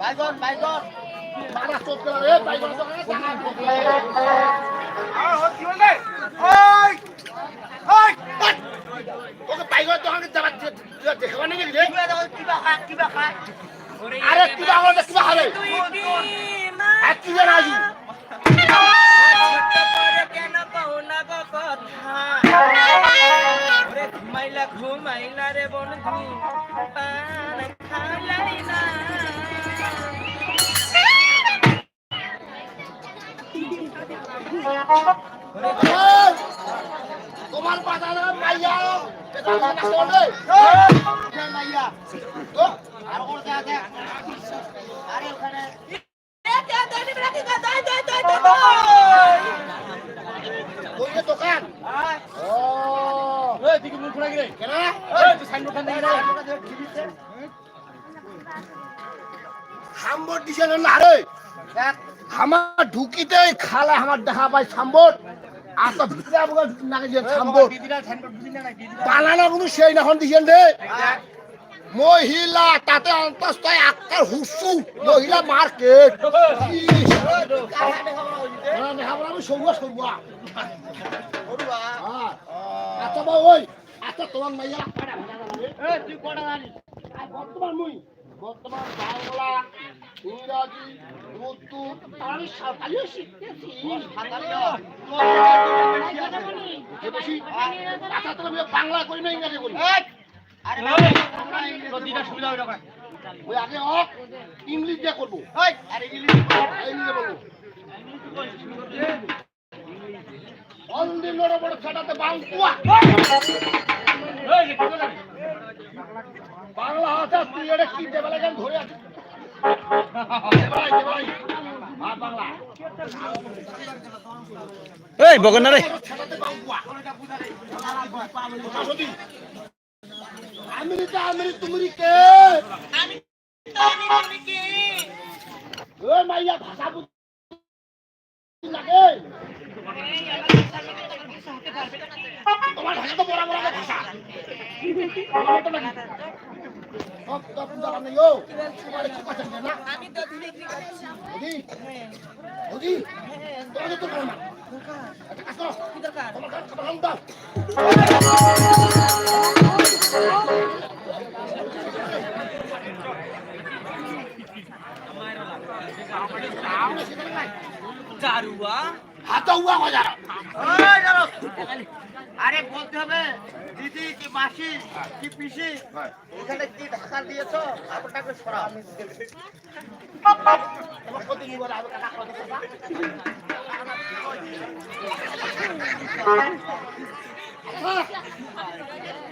বাইগন বাইগন মারা চোখ করে এ বাইগন চোখ করে ওকে বাইগন দোকানে যাবা দেখাবা নেকি রে? কিবা খা কিবা খা। আরে কিবা কৰোঁতে কিবা খালে আর কি জানা আজি? কেন কও না গো কথা? ঘুমাইলা ঘুমাইলা রে বন্ধু। পান খালাই না। তোমার মাইয়া। আমার কাছে এই, মাইয়া তো আর ওর দেখা দেখ আরে ওখানে ওই যে দোকান। ও এই দিকে মুখ খোলা গিরে কেন? এই তুই সাইন খান দিকে রে সাম্বর দিছে না রে। আমার ঢুকিতে খালে আমার দেখা পাই সাম্বর আর তো ভিতরে নাকি যে কিন্তু সেই নাখন দিছেন মহিলা তাতে অন্তস্থ আক্কার হুসু মহিলা মার্কেট। আমি সৌয়া সৌয়া আচ্ছা বা ওই আচ্ছা তোমার মাইয়া। তুই কোটা জানি বর্তমান মুই। বর্তমান বাংলা ইংরাজি উর্দু আমি শিখতেছি। বেশি আচ্ছা তুমি বাংলা করি না ইংরাজি করি ওই আগে অফ ইংলিশ দিয়ে করব। আর ইংলিশ ইংলিশে বলব। অন্দিন বড় ছাটাতে বাংকুয়া বাংলা ভাষা তুই এটা কি দেবে ধরে আছে এই বগন রে। আমেরিকা আমেরিকা, তুমি কে? ওই মাইয়া ভাষা বুঝি লাগে তোমার ভাষা তো বড় বড় ভাষা সব হাত উয়া বাজার আরে বলতে হবে দিদি কি মাসি কি পিসি? এখানে কি ঢাকা দিয়েছ? আপনাকে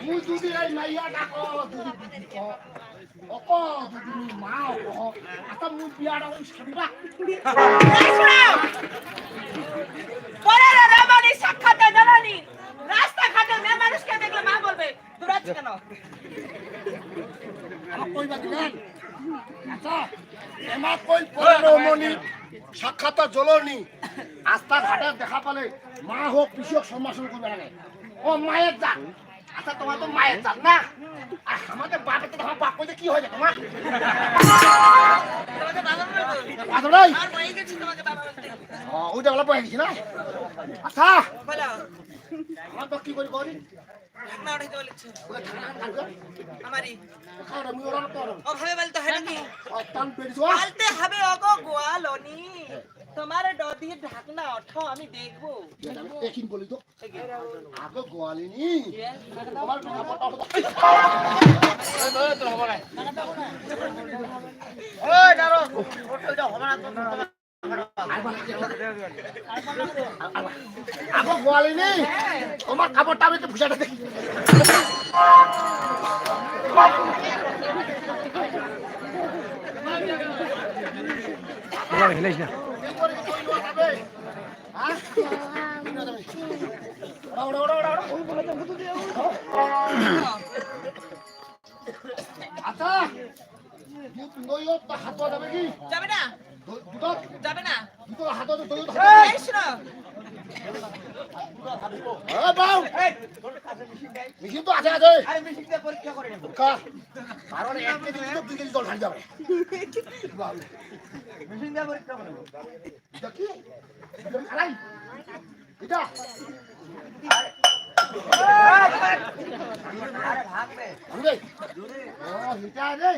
মুই যদি এই মাইয়া ডাকো যদি দিদি কহ অক যদি মুই মা কহ আতা মুই বিয়া ডাকো সাবিবা পরে রামানি সাক্ষাতে জানানি রাস্তাঘাটে মেয়ে মানুষকে দেখলে মা বলবে দূরাচ্ছি কেন আমার কইবা দিবেন আচ্ছা এমা কই পনেরো মনি সাক্ষাৎ জ্বলনি আস্থা ঘাটে দেখা পালে মা হোক পিসি সম্ভাষণ করবে ও মায়ের জাত আচ্ছা তোমার তো মায়ের জাত না? আর আমাদের বাপের তো তোমার বাপ কইতে কি হয়ে যায় তোমার বলতে ওইটা বলা না? আচ্ছা। আমার তো কি করি করি বলতে হবে গোয়ালনি। তোমার ডদির ঢাকনা ওঠাও আমি দেখব। দেখিন বলি তো। আগে গোয়ালিনি তোমার আগে গোয়ালিনি তোমার কাপড়টা আমি তো ভুষাটা দেখি। খেলাইস না আচ্ছা। নইও তো হাত যাবে না। যাবে না। হাত দই এই শোনো। বাউ। এই, তোর কাছে মেশিন তো আছে আছে। আরে মেশিন দিয়ে পরীক্ষা করে নেব। কা। কারণ এক কেজি তো দুই কেজি জল ঢালি যাবে। মেশিন দিয়ে পরীক্ষা করে এটা কি? এটা খালাই এটা? ভাগবে। ও এটা রে।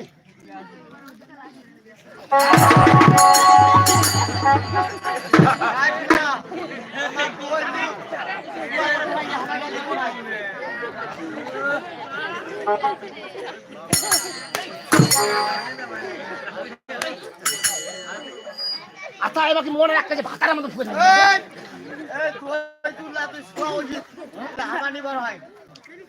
আচ্ছা এবার মনে রাখতে যে ভাতার মতো ফুয়ে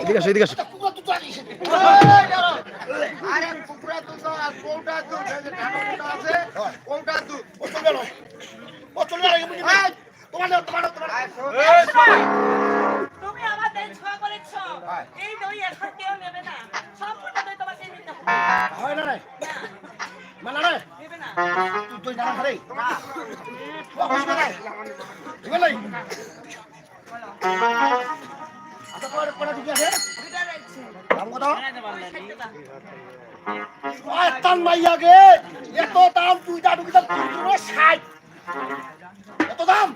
এদিকে আসো এদিকে আসো। তুমি আমার ছোঁয়া করেছ। এই দই এখন কেউ নেবে না। সম্পূর্ণ দই তোমাকে নিতে হবে হয় না রে। মানে রে। নেবে না। তুই তুই জানা রে। ও বুঝবে না বুঝবে নাই আচ্ছা তোর কোটা ঠিক আছে। দুইটা রয়েছে দাম কত ষাট টাকা। ওই তান মাইয়া গে, এত দাম দুইটা দুইটা তিনশো ষাট। এত দাম?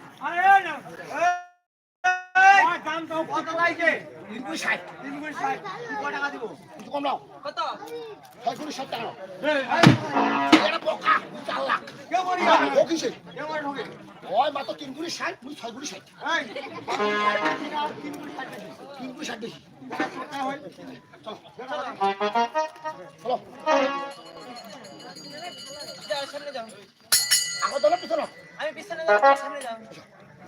কত লাগছে তিনশো ষাট। তিন গুণ ষাট। কত টাকা দিব? কিছু কম নাও। কত? ছয় কোটি ষাট টাকা এটা পোকা চার লাখ। কেউ বলি ও কিসে? কেউ বলি ঢোকে। ওই মাত্র তিন ষাট ছয় ষাট। তিন ষাট বেশি। তিন হয় চলো। চলো। চলো সামনে যাও। আগত দলে পিছনে। আমি পিছনে যাও সামনে যাও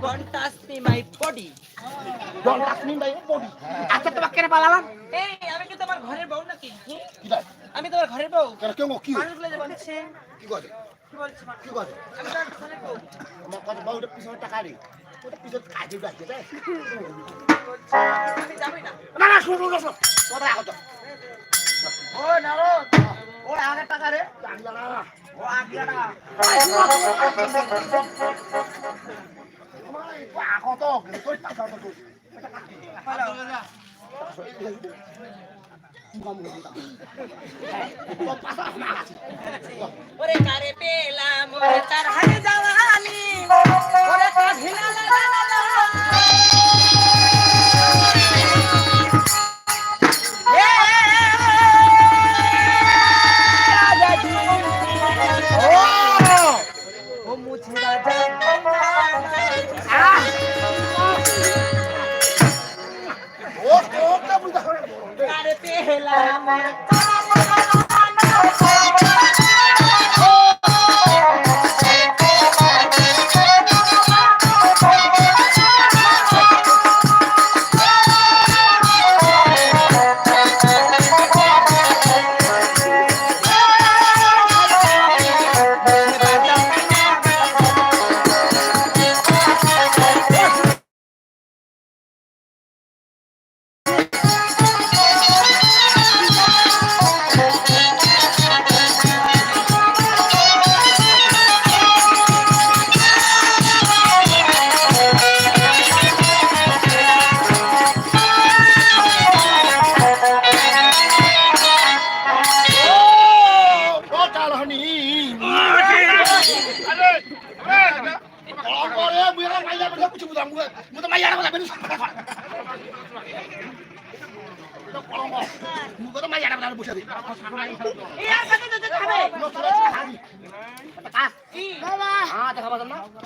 শুটু শুটু আ শুটু শুটু Don't touch me, my body. Body আচ্ছা তোমাকে কেন পালালাম? এই আমি কি তোমার ঘরের বউ নাকি? কি? আমি তোমার ঘরের বউ? কেন কেউ কি? মানুষগুলো যে বলছে। কি করে কি বলছে কি করে আমি তোমার ঘরের বউ। আমার কথা বউ ওটা পিছনে টাকা রে। ওটা পিছনে কাজে যাচ্ছে রে আমি যাবই না? না না শুনো শুনো শুনো। আগত ও নারদ। ও আগে টাকা রে। জানি না না ও আগে টাকা আগত তোর টাকা তো ওরে কারে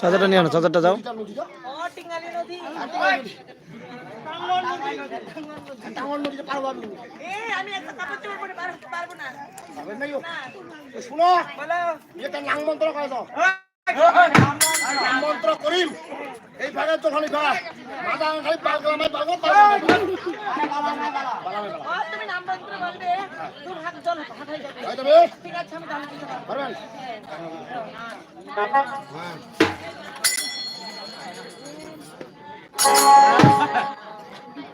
পারবেন নিয়ে আনো চাদরটা যাও। শুনো। এটা নাং মন্ত্র করে দাও। নাম মন্ত্র করিম এই নাম মন্ত্র বলবে তুমি হাত জল হাত হয়ে যাবে ঠিক আছে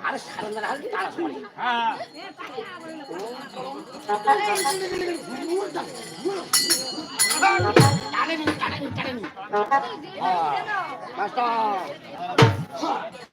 அரசு அந்த நாளுக்கு அரசு மணி தலைவி தலைவி தலைவி மாஸ்டர்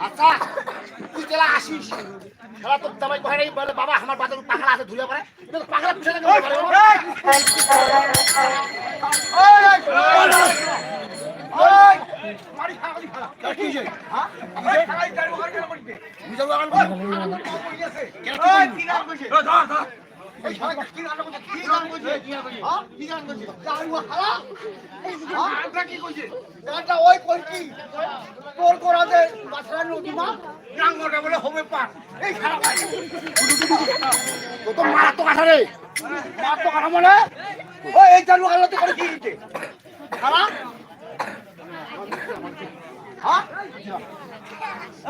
আচ্ছা তুই জেলা আসিস খেলা তো দাবাই কহে নাই বলে বাবা আমার বাজার পাগলা আছে ধুয়ে পড়ে এটা তো পাগলা পিছনে তোর করাতে বাছরা নদী মা ডাঙ্গটা বলে হবে পার এই খারাপ তো তো মারাত্মক আঠা রে মার তো কাটা মানে ওই এই চালু আলোতে করে কি দিতে খারাপ হ্যাঁ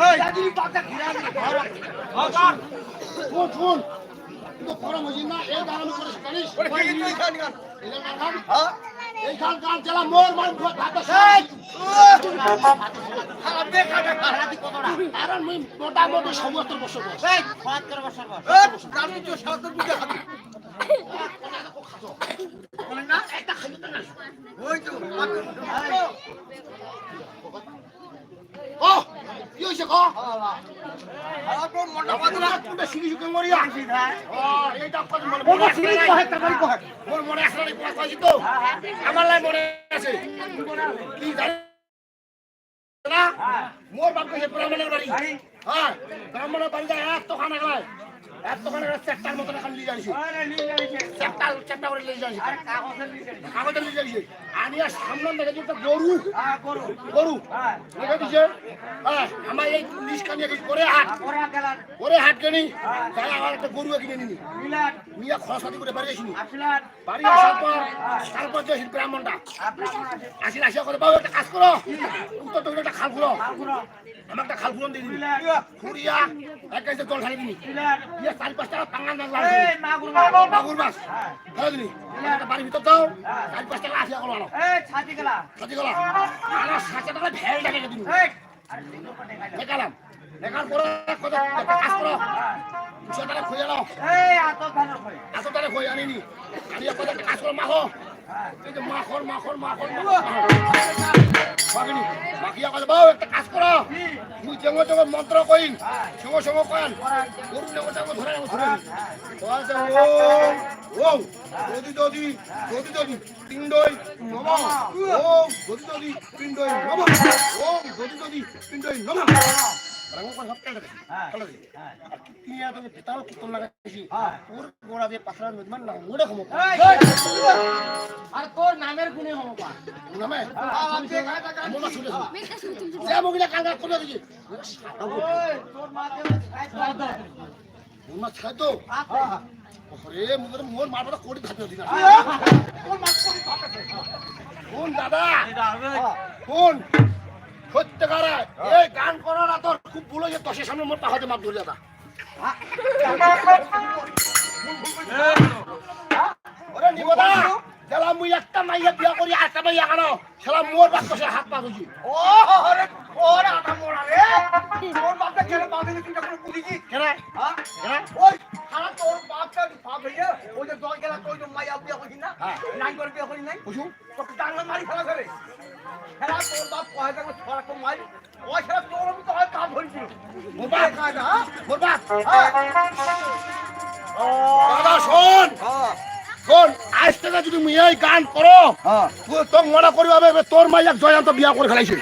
এই। দাদি পাতা ঘিরা শুন শুন তুই তো গরম হয়েছিস না এই গান আমি করে জানিস করে কি তুই খান গান এই গান গান হ্যাঁ। এই গান গান জেলা? মোর মান ভাত কারণ মুই মোটামুটি সমস্ত বছর বয়স। ও কি হইছে ক? তো মন্ডা আপনারা পাতলা কোনটা মরিয়া এইটা আপনাদের মনে কহে কহে মোর মনে কইছি তো? আমার লাই মনে আছে। কি জানি? না? মোর বাপ কইছে ব্রাহ্মণের বাড়ি। হ্যাঁ ব্রাহ্মণের বাড়ি যায় এক তো খানা গেলায়। চারটার এখন নিয়ে যাইছি। চারটা চারটা করে নিয়ে যাইছি। কাগজে নিয়ে যাইছি। আনিয়া সামনে দেখে একটা গরু। গরু। দেখে দিছে? হ্যাঁ আমার এই কানিয়ে করে হাট। করে হাট কেনি তাই আমার একটা গরু কিনে নিনি নিয়ে খরচাতি করে বাড়ি আসিনি। বাড়ি আসার পর তারপর যে ব্রাহ্মণটা। আসিল আসিয়া করে বাবু একটা কাজ করো। উত্তর তো একটা খাল খুলো। আমার একটা খাল খুলন দিয়ে দিবি। খুঁড়িয়া এক জল ঢালি দিবি। চারি পাঁচ টাকা পাঙ্গান মাছ। লাগবে মাগুর মাছ। দিবি একটা বাড়ির ভিতর দাও চারি পাঁচ টাকা আসিয়া করো আনো সাথী গেলা। আনার সাথে টাকা ভেল টাকা দিবি দেখালাম। দেখার পরে কাজ করো। দুশো টাকা খুঁজে নাও। এত টাকা খুঁজে আনিনি। আনিয়া কাজ করো মাখো। এই যে মাখর মাখর মাখর মাখিয়া কাজ করো। তুই যেমন যেমন মন্ত্র কইন সঙ্গে সঙ্গে কয়েন গরু নেব তেমন ধরে নেব ধরে বলছে ও ও, যদি যদি নম। ও, যদি যদি পিণ্ডই নম। ও, যদি যদি পিণ্ডই নম। আর। তোর নামের গুণে হব নামে আ, তুই এখানে থাক, আমি আমো না শুনে শুনি। যে মগিলা কাঙ্গা করে দিছি তোর মা যেন খায় তো। মোর ছাই তো। ওরে মোর মোর মারবা কোড়ি খাতে দিনা এই, তোর মা কোন দাদা। কোন সত্যকার এই গান করার না তোর খুব ভুল হয়েছে দশের সামনে মোর পাহাড়ে মাপ ধরে দাদা ওরে নিবদা গেলা মুই একটা মাইয়া বিয়া করি একটা মাইয়া আনো সেলা মোর হাত পা ও, ওরে আটা মোড়া রে। কেন কেন? হ্যাঁ? কেন? ওই, তোর বাপটা পা ভেঙে, ওই যে দল গেলা তুই তো মাইয়া বিয়া করিস না? নাই করে বিয়া করিস নাই? বুঝু তোকে ডাঙা মারি ফেলা করে। খেলা তোর বাপ কয় দেখো ছড়া তো মারি। ওই খেলা তোর আমি তো হয় কাম ধরেছিল। মোর বাপ কায়দা, হ্যাঁ? মোর বাপ হ্যাঁ। দাদা শোন শোন আজ থেকে যদি গান করো হ্যাঁ। তুই মনে করবি তোর মাইয়াক জয়ন্ত বিয়া করে ফেলাইছিল